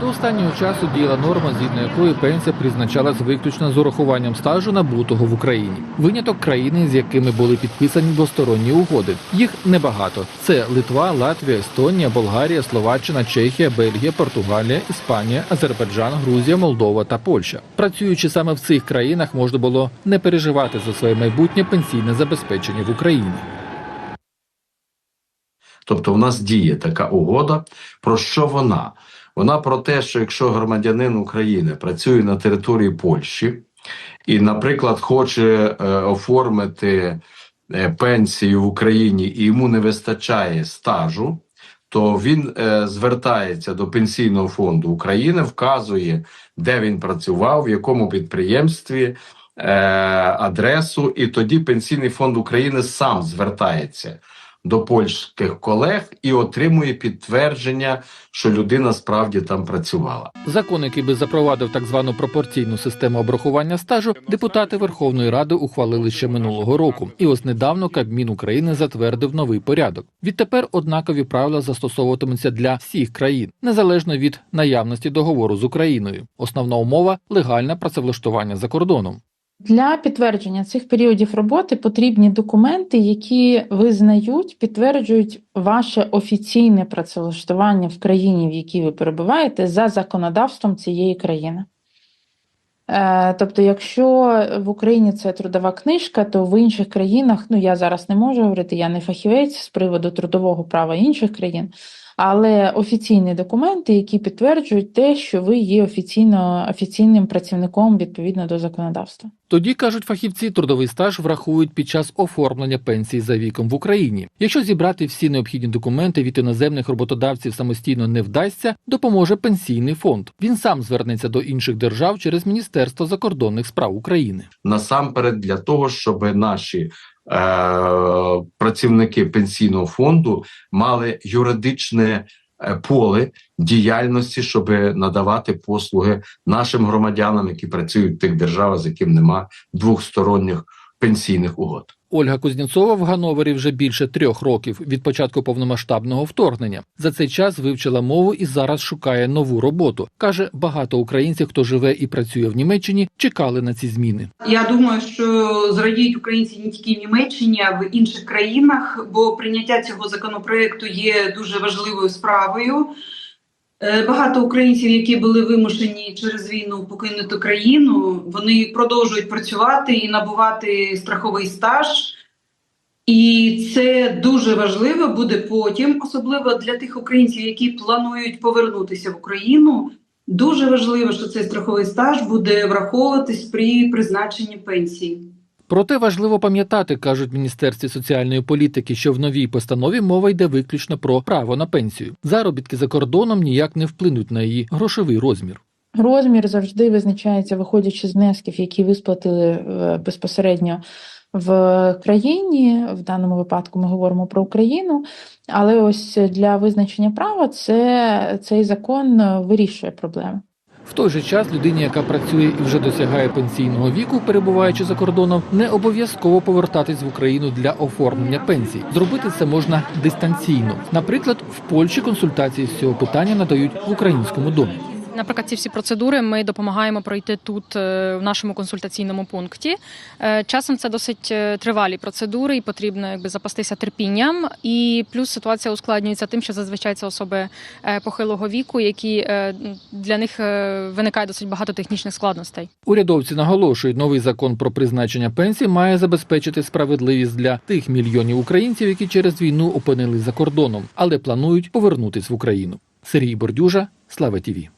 До останнього часу діяла норма, згідно якої пенсія призначалась виключно з урахуванням стажу набутого в Україні. Виняток країни, з якими були підписані двосторонні угоди. Їх небагато: це Литва, Латвія, Естонія, Болгарія, Словаччина, Чехія, Бельгія, Португалія, Іспанія, Азербайджан, Грузія, Молдова та Польща. Працюючи саме в цих країнах, можна було не переживати за своє майбутнє пенсійне забезпечення в Україні. Тобто, у нас діє така угода. Про що вона? Вона про те, що якщо громадянин України працює на території Польщі і, наприклад, хоче е, оформити е, пенсію в Україні і йому не вистачає стажу, то він е, звертається до пенсійного фонду України, вказує, де він працював, в якому підприємстві, е, адресу, і тоді Пенсійний фонд України сам звертається до польських колег і отримує підтвердження, що людина справді там працювала. Закон, який би запровадив так звану пропорційну систему обрахування стажу, депутати Верховної Ради ухвалили ще минулого року. І ось недавно Кабмін України затвердив новий порядок. Відтепер однакові правила застосовуватимуться для всіх країн, незалежно від наявності договору з Україною. Основна умова легальне працевлаштування за кордоном. Для підтвердження цих періодів роботи потрібні документи, які визнають, підтверджують ваше офіційне працевлаштування в країні, в якій ви перебуваєте, за законодавством цієї країни. Е, Тобто, якщо в Україні це трудова книжка, то в інших країнах, ну я зараз не можу говорити, я не фахівець з приводу трудового права інших країн, але офіційні документи, які підтверджують те, що ви є офіційно офіційним працівником відповідно до законодавства. Тоді кажуть фахівці, трудовий стаж врахують під час оформлення пенсії за віком в Україні. Якщо зібрати всі необхідні документи від іноземних роботодавців самостійно не вдасться, допоможе пенсійний фонд. Він сам звернеться до інших держав через Міністерство закордонних справ України. Насамперед, для того, щоб наші працівники пенсійного фонду мали юридичне е, поле діяльності, щоб надавати послуги нашим громадянам, які працюють в тих державах, з яким нема двохсторонніх пенсійних угод. Ольга Кузнєцова в Гановері вже більше трьох років від початку повномасштабного вторгнення. За цей час вивчила мову і зараз шукає нову роботу. каже, багато українців, хто живе і працює в Німеччині, чекали на ці зміни. Я думаю, що зрадіють українці не тільки в Німеччині, а в інших країнах, бо прийняття цього законопроекту є дуже важливою справою. Е, Багато українців, які були вимушені через війну покинути країну, вони продовжують працювати і набувати страховий стаж. І це дуже важливо буде потім, особливо для тих українців, які планують повернутися в Україну. Дуже важливо, що цей страховий стаж буде враховуватись при призначенні пенсії. Проте важливо пам'ятати, кажуть Міністерстві соціальної політики, що в новій постанові мова йде виключно про право на пенсію. Заробітки за кордоном ніяк не вплинуть на її грошовий розмір. Розмір завжди визначається, виходячи з внесків, які ви сплатили е, безпосередньо в країні. В даному випадку ми говоримо про Україну. Але ось для визначення права це цей закон вирішує проблеми. В той же час людині, яка працює і вже досягає пенсійного віку, перебуваючи за кордоном, не обов'язково повертатись в Україну для оформлення пенсій. Зробити це можна дистанційно. Наприклад, в Польщі консультації з цього питання надають в українському домі. Наприклад, ці всі процедури ми допомагаємо пройти тут е, в нашому консультаційному пункті. Е, Часом це досить е, тривалі процедури, і потрібно якби запастися терпінням. І плюс ситуація ускладнюється тим, що зазвичай це особи похилого віку, які для них виникає досить багато технічних складностей. Урядовці наголошують, новий закон про призначення пенсій має забезпечити справедливість для тих мільйонів українців, які через війну опинились за кордоном, але планують повернутись в Україну. Сергій Бордюжа, Слава Тіві.